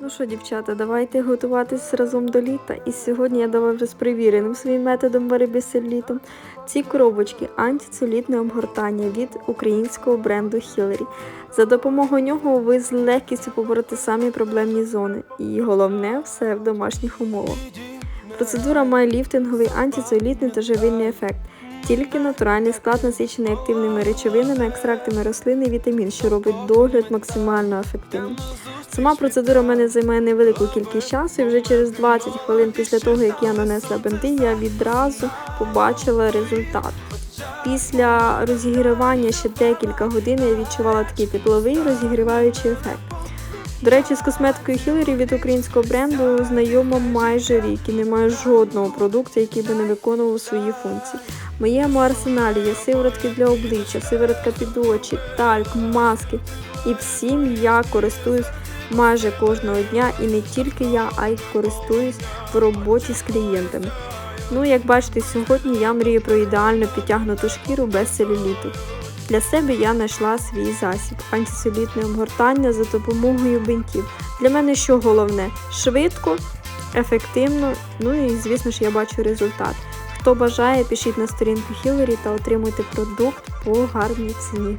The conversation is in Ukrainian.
Ну що, дівчата, давайте готуватись разом до літа. І сьогодні я давай вже з перевіреним своїм методом боротьби з целюлітом. Ці коробочки антицелюлітне обгортання від українського бренду Hillary. За допомогою нього ви з легкістю побороте самі проблемні зони. І головне все в домашніх умовах. Процедура має ліфтинговий антицелюлітний та живильний ефект. Тільки натуральний склад насичений активними речовинами, екстрактами рослин і вітамін, що робить догляд максимально ефективним. Сама процедура в мене займає невелику кількість часу, і вже через 20 хвилин після того, як я нанесла бинти, я відразу побачила результат. Після розігрівання ще декілька годин я відчувала такий тепловий розігріваючий ефект. До речі, з косметикою Hillary від українського бренду знайома майже рік і немає жодного продукту, який би не виконував свої функції. Моєму арсеналі є сиворотки для обличчя, сиворотка під очі, тальк, маски. І всім я користуюсь майже кожного дня, і не тільки я, а й користуюсь в роботі з клієнтами. Ну, як бачите, сьогодні я мрію про ідеально підтягнуту шкіру без целюліту. Для себе я знайшла свій засіб антицелюлітне обгортання за допомогою бинтів. Для мене що головне? Швидко, ефективно, ну і звісно ж я бачу результат. Хто бажає, пишіть на сторінку Hillary та отримуйте продукт по гарній ціні.